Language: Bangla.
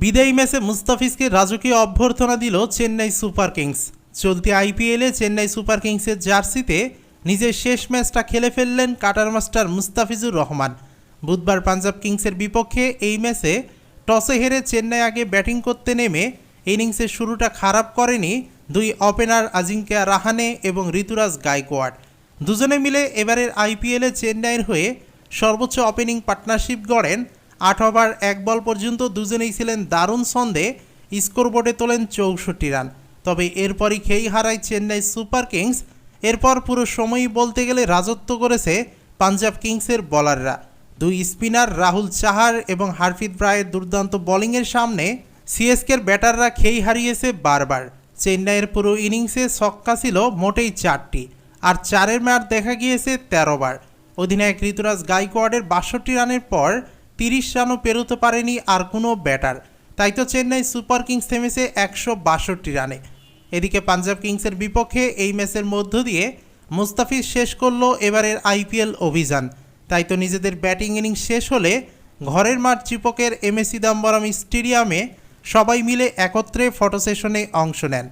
বিদায়ী ম্যাচে মুস্তাফিজকে রাজকীয় অভ্যর্থনা দিল চেন্নাই সুপার কিংস। চলতি আইপিএলে চেন্নাই সুপার কিংসের জার্সিতে নিজের শেষ ম্যাচটা খেলে ফেললেন কাটার মাস্টার মুস্তাফিজুর রহমান। বুধবার পাঞ্জাব কিংসের বিপক্ষে এই ম্যাচে টসে হেরে চেন্নাই আগে ব্যাটিং করতে নেমে ইনিংসের শুরুটা খারাপ করেনি দুই ওপেনার আজিঙ্ক্য রাহানে এবং ঋতুরাজ গায়কোয়াড়। দুজনে মিলে এবারের আইপিএলে চেন্নাইয়ের হয়ে সর্বোচ্চ ওপেনিং পার্টনারশিপ গড়েন আট ওভার, এক বল পর্যন্ত দুজনেই ছিলেন দারুণ ছন্দে। স্কোরবোর্ডে তোলেন চৌষট্টি রান। তবে এরপরই খেই হারায় চেন্নাই সুপার কিংস। এরপর পুরো সময়ই বলতে গেলে রাজত্ব করেছে পাঞ্জাব কিংসের বলাররা। দুই স্পিনার রাহুল চাহার এবং হারফিদ রায়ের দুর্দান্ত বোলিংয়ের সামনে সিএসকের ব্যাটাররা খেই হারিয়েছে বারবার। চেন্নাইয়ের পুরো ইনিংসে ছক্কা ছিল মোটেই চারটি, আর চারের ম্যাচ দেখা গিয়েছে তেরো বার। অধিনায়ক ঋতুরাজ গাইকোয়াডের বাষট্টি রানের পর তিরিশ রানও পেরোতে পারেনি আর কোনো ব্যাটার। তাই তো চেন্নাই সুপার কিংস থেমেছে একশো বাষট্টি রানে। এদিকে পাঞ্জাব কিংসের বিপক্ষে এই ম্যাচের মধ্য দিয়ে মুস্তাফিজ শেষ করল এবারের আইপিএল অভিযান। তাই তো নিজেদের ব্যাটিং ইনিংস শেষ হলে ঘরের মাঠ চিপকের এম এ সিদাম্বরম স্টেডিয়ামে সবাই মিলে একত্রে ফটো সেশনে অংশ নেন।